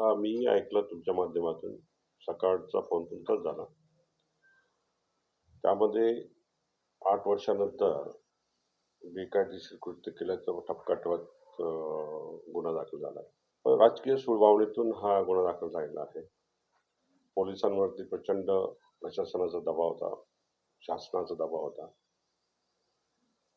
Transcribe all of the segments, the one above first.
हा मी ऐकलं तुमच्या माध्यमातून? सकाळचा फोन तुमचाच झाला. त्यामध्ये आठ वर्षानंतर बेकायदेशीर कृत्य केल्याचा ठपका ठेवत गुन्हा दाखल झाला पण राजकीय सुळबावणीतून हा गुन्हा दाखल झालेला आहे. पोलिसांवरती प्रचंड प्रशासनाचा दबाव होता. शासनाचा दबाव होता.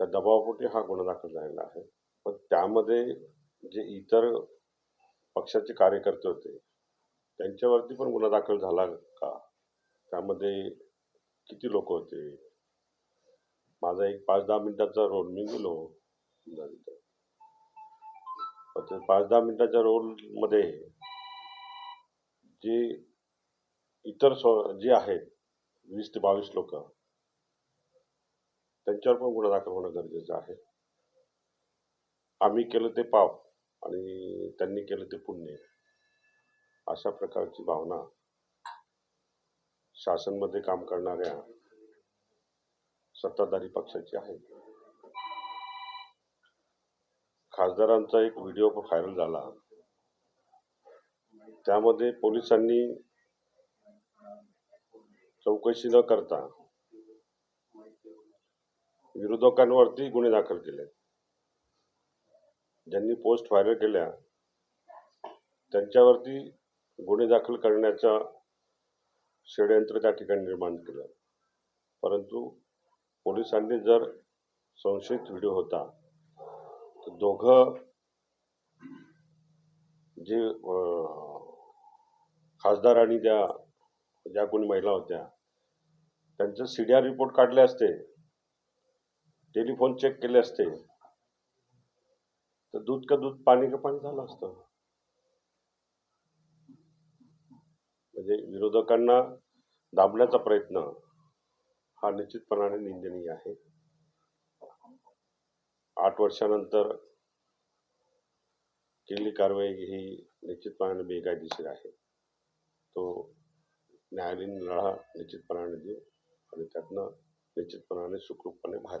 त्या दबावापोटी हा गुन्हा दाखल झालेला आहे. पण त्यामध्ये जे इतर पक्षाचे कार्यकर्ते होते. त्यांच्यावरती पण गुन्हा दाखल झाला का? त्यामध्ये किती लोक होते? माझा एक पाच दहा मिनिटाचा रोल मी गेलो. समजा पाच दहा मिनिटाच्या रोलमध्ये जे इतर स्व जे आहेत वीस ते बावीस लोक त्यांच्यावर पण गुन्हा दाखल होणं गरजेचं आहे. आम्ही केलं ते पाप. आणि त्यांनी केलं ते पुण्य. अशा प्रकारची भावना शासनमध्ये काम करणाऱ्या सत्ताधारी पक्षाची आहे. खासदारांचा एक व्हिडिओ व्हायरल झाला. त्यामध्ये पोलिसांनी चौकशी न करता विरोधकांवरती गुन्हे दाखल केले ज्यांनी पोस्ट व्हायरल केल्या त्यांच्यावरती गुन्हे दाखल करण्याचा षडयंत्र त्या ठिकाणी निर्माण केलं. परंतु पोलिसांनी जर संशयित व्हिडिओ होता तर दोघं जे खासदार आणि त्या ज्या कोणी महिला होत्या त्यांचं सी डी आर रिपोर्ट काढले असते टेलिफोन चेक केले असते दूध का दूध पाणी का पाणी झालं असतं. म्हणजे विरोधकांना दाबण्याचा प्रयत्न हा निश्चितपणाने निंदनीय आहे. आठ वर्षानंतर केलेली कारवाई ही निश्चितपणाने बेकायदेशीर आहे. तो न्यायालयीन लढा निश्चितपणाने देऊ आणि त्यातनं निश्चितपणाने सुखरूपपणे बाहेर